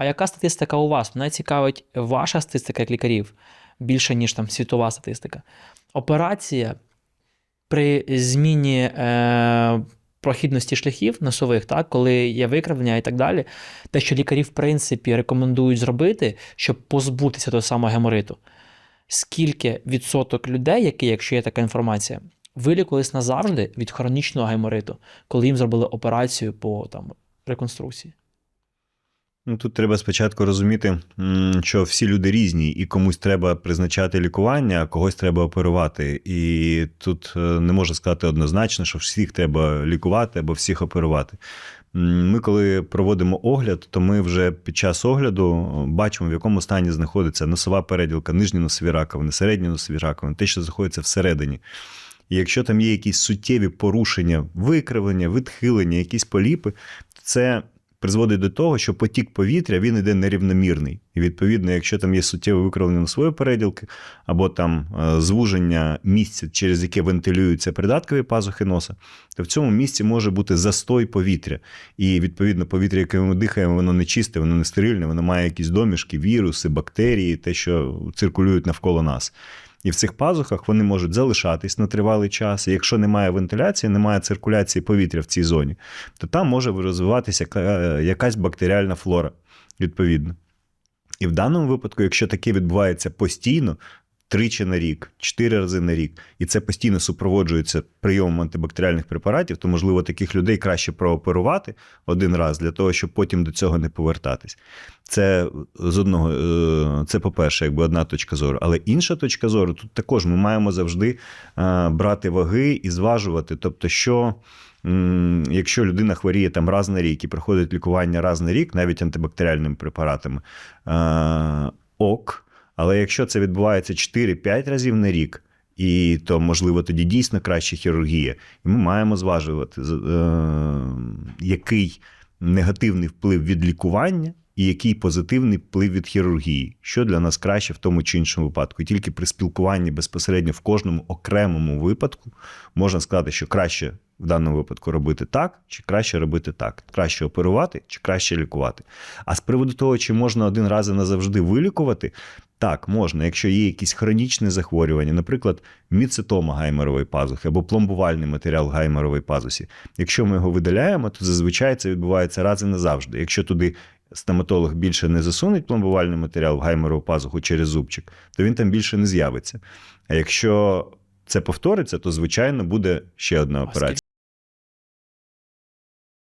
А яка статистика у вас? Мене цікавить ваша статистика як лікарів більше, ніж там світова статистика. Операція при зміні е, прохідності шляхів носових, так, коли є викривлення і так далі, те, що лікарі, в принципі, рекомендують зробити, щоб позбутися того самого гемориту. Скільки відсоток людей, які, якщо є така інформація, вилікувались назавжди від хронічного гемориту, коли їм зробили операцію по там, реконструкції? Ну, тут треба спочатку розуміти, що всі люди різні, і комусь треба призначати лікування, а когось треба оперувати. І тут е, не можна сказати однозначно, що всіх треба лікувати або всіх оперувати. Ми, коли проводимо огляд, то ми вже під час огляду е, бачимо, в якому стані знаходиться носова переділка, нижні носові раковини, середні носові раковини, те, що знаходиться всередині. І якщо там є якісь суттєві порушення, викривлення, відхилення, якісь поліпи, то це призводить до того, що потік повітря він іде нерівномірний. І відповідно, якщо там є суттєве викривлення носової переділки, або там е, звуження місця, через яке вентилюються придаткові пазухи носа, то в цьому місці може бути застой повітря. І відповідно повітря, яке ми дихаємо, воно не чисте, воно не стерильне, воно має якісь домішки, віруси, бактерії, те, що циркулюють навколо нас. І в цих пазухах вони можуть залишатись на тривалий час. І якщо немає вентиляції, немає циркуляції повітря в цій зоні, то там може розвиватися якась бактеріальна флора, відповідно. І в даному випадку, якщо таке відбувається постійно, тричі на рік, чотири рази на рік, і це постійно супроводжується прийомом антибактеріальних препаратів, то можливо таких людей краще прооперувати один раз для того, щоб потім до цього не повертатись. Це з одного, е, це по-перше, якби одна точка зору. Але інша точка зору, тут також ми маємо завжди е, брати ваги і зважувати. Тобто, що якщо людина хворіє там раз на рік і проходить лікування раз на рік, навіть антибактеріальними препаратами, е, ок. Але якщо це відбувається 4-5 разів на рік, і то можливо тоді дійсно краща хірургія, і ми маємо зважувати, е, який негативний вплив від лікування. І який позитивний вплив від хірургії, що для нас краще в тому чи іншому випадку. І тільки при спілкуванні безпосередньо в кожному окремому випадку можна сказати, що краще в даному випадку робити так, чи краще робити так, краще оперувати, чи краще лікувати. А з приводу того, чи можна один раз і назавжди вилікувати, так, можна, якщо є якісь хронічні захворювання, наприклад, міцитома гайморової пазухи або пломбувальний матеріал в гайморовій пазусі. Якщо ми його видаляємо, то зазвичай це відбувається раз і назавжди. Якщо туди стоматолог більше не засунуть пломбувальний матеріал в гаймерову пазуху через зубчик, то він там більше не з'явиться. А якщо це повториться, то звичайно буде ще одна операція.